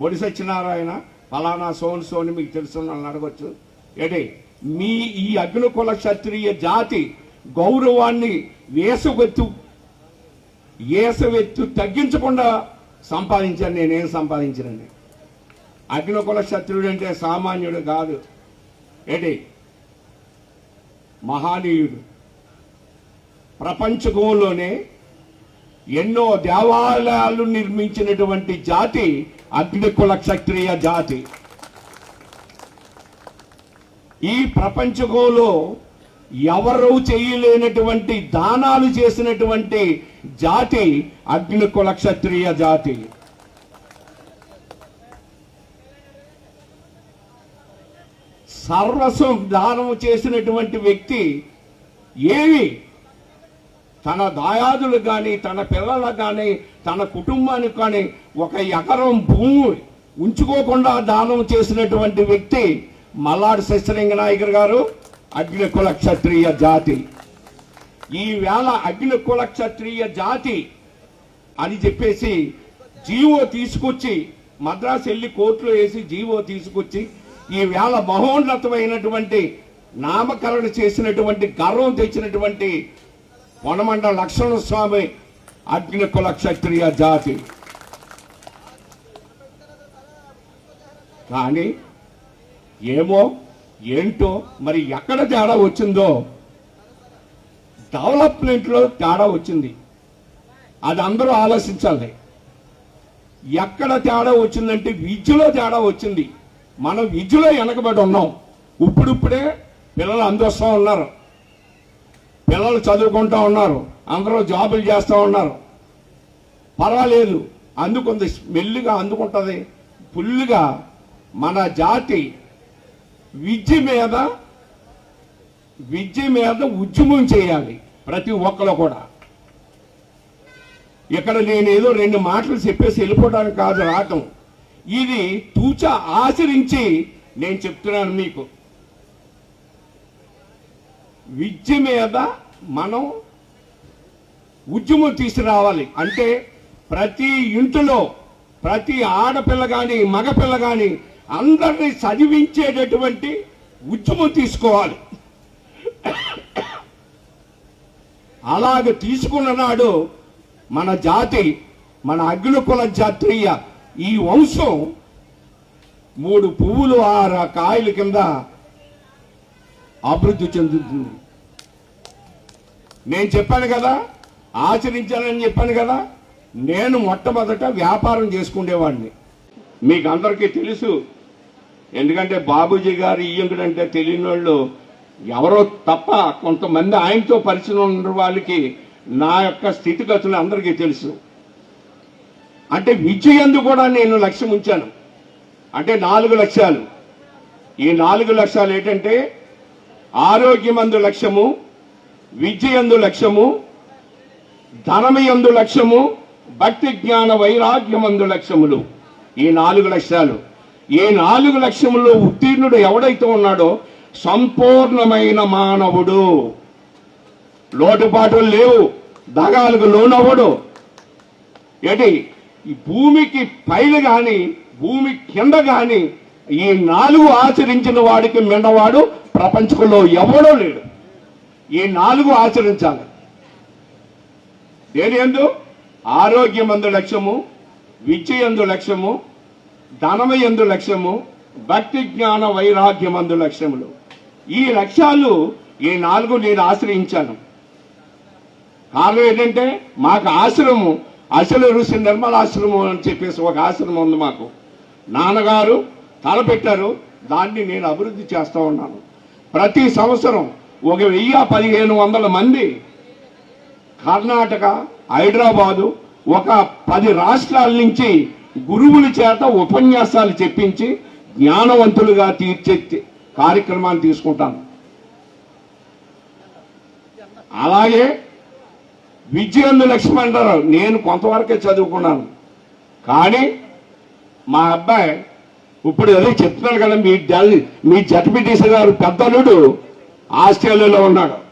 బొడి సత్యనారాయణ ఫలానా సోన్ సోని మీకు తెలుసు నన్ను అడగొచ్చు. ఏంటి మీ ఈ అగ్నికుల క్షత్రియ జాతి గౌరవాన్ని వేసవెత్తు వేసవెత్తు తగ్గించకుండా సంపాదించాను నేనేం సంపాదించనండి? అగ్నికుల క్షత్రుడు అంటే సామాన్యుడు కాదు. ఏంటి మహానీయుడు. ప్రపంచకంలోనే ఎన్నో దేవాలయాలు నిర్మించినటువంటి జాతి అగ్నికుల క్షత్రియ జాతి. ఈ ప్రపంచంలో ఎవరు చేయలేనటువంటి దానాలు చేసినటువంటి జాతి అగ్నికుల క్షత్రియ జాతి. సర్వస్వం దానం చేసినటువంటి వ్యక్తి ఏమి? తన దాయాదులకు కానీ తన పిల్లలకు కానీ తన కుటుంబానికి కానీ ఒక ఎకరం భూమి ఉంచుకోకుండా దానం చేసినటువంటి వ్యక్తి మల్లాడి శశిలింగ నాయకర్ గారు అగ్నికుల క్షత్రియ జాతి. ఈ వేళ అగ్నికుల క్షత్రియ జాతి అని చెప్పేసి జీవో తీసుకొచ్చి మద్రాసు వెళ్ళి కోర్టులో వేసి జీవో తీసుకొచ్చి ఈ వేళ మహోన్నతమైనటువంటి నామకరణ చేసినటువంటి గర్వం తెచ్చినటువంటి వనమండ లక్ష్మణ స్వామి అగ్నికుల క్షత్రియ జాతి. కానీ ఏమో ఏంటో మరి ఎక్కడ తేడా వచ్చిందో? డెవలప్మెంట్లో తేడా వచ్చింది. అది అందరూ ఆలోచించాలి. ఎక్కడ తేడా వచ్చిందంటే విద్యలో తేడా వచ్చింది. మనం విద్యలో వెనకబడి ఉన్నాం. ఇప్పుడిప్పుడే పిల్లలు అందొస్తూ ఉన్నారు. పిల్లలు చదువుకుంటా ఉన్నారు. అందరూ జాబులు చేస్తూ ఉన్నారు. పర్వాలేదు. అందుకుంది మెల్లిగా అందుకుంటుంది. ఫుల్గా మన జాతి విద్య మీద విద్య మీద ఉద్యమం చేయాలి ప్రతి ఒక్కరు కూడా. ఇక్కడ నేను ఏదో రెండు మాటలు చెప్పేసి వెళ్ళిపోవడానికి కాదు రావటం. ఇది తూచ ఆచరించి నేను చెప్తున్నాను మీకు. విద్య మీద మనం ఉద్యమం తీసుకురావాలి. అంటే ప్రతి ఇంటిలో ప్రతి ఆడపిల్ల కానీ మగపిల్ల కానీ అందరినీ చదివించేటటువంటి ఉద్యమం తీసుకోవాలి. అలాగ తీసుకున్న నాడు మన జాతి మన అగ్నికుల జాతీయ ఈ వంశం మూడు పువ్వులు ఆరు కాయల కింద అభివృద్ధి చెందుతుంది. నేను చెప్పాను కదా ఆచరించాలని చెప్పాను కదా నేను మొట్టమొదట వ్యాపారం చేసుకునేవాడిని మీకు అందరికీ తెలుసు ఎందుకంటే బాబూజీ గారు ఈయంకుడంటే తెలియని వాళ్ళు ఎవరో తప్ప కొంతమంది ఆయనతో పరిచయం ఉన్న వాళ్ళకి నా యొక్క స్థితిగతులు అందరికీ తెలుసు. అంటే విజయందు కూడా నేను లక్ష్యం ఉంచాను. అంటే నాలుగు లక్ష్యాలు. ఈ నాలుగు లక్ష్యాలు ఏంటంటే ఆరోగ్యమందు లక్ష్యము విద్యయందు లక్ష్యము ధనమయందు లక్ష్యము భక్తి జ్ఞాన వైరాగ్యమందు లక్ష్యములు. ఈ నాలుగు లక్ష్యాలు. ఈ నాలుగు లక్ష్యములో ఉత్తీర్ణుడు ఎవడైతే ఉన్నాడో సంపూర్ణమైన మానవుడు. లోటుపాటులు లేవు. దగాలకు లోనవ్వడు. ఏంటి? ఈ భూమికి పైన గాని భూమి కింద గాని ఈ నాలుగు ఆచరించిన వాడికి మిన్నవాడు ప్రపంచంలో ఎవడో లేడు. ఈ నాలుగు ఆచరించాలి. దేని ఎందు? ఆరోగ్యమందు లక్ష్యము విద్య ఎందు లక్ష్యము ధనమ ఎందు లక్ష్యము భక్తి జ్ఞాన వైరాగ్యమందు లక్ష్యములు. ఈ లక్ష్యాలు ఈ నాలుగు నేను ఆశ్రయించాను. కారణం ఏంటంటే మాకు ఆశ్రమం అసలు ఋషి నిర్మలాశ్రమం అని చెప్పేసి ఒక ఆశ్రమం ఉంది మాకు. నాన్నగారు తలపెట్టారు దాన్ని నేను అభివృద్ధి చేస్తూ ఉన్నాను. ప్రతి సంవత్సరం ఒక వెయ్యి పదిహేను వందల మంది కర్ణాటక హైదరాబాదు ఒక పది రాష్ట్రాల నుంచి గురువుల చేత ఉపన్యాసాలు చెప్పించి జ్ఞానవంతులుగా తీర్చే కార్యక్రమాన్ని తీసుకుంటాను అలాగే విజయందు లక్ష్మి అంటారు నేను కొంతవరకే చదువుకున్నాను. కానీ మా అబ్బాయి ఇప్పుడు అదే చెప్తున్నాను కదా మీ మీ జడ్పీటీసీ గారు పెద్దలుడు. ఆస్ట్రేలియాలో ఉన్నాడు.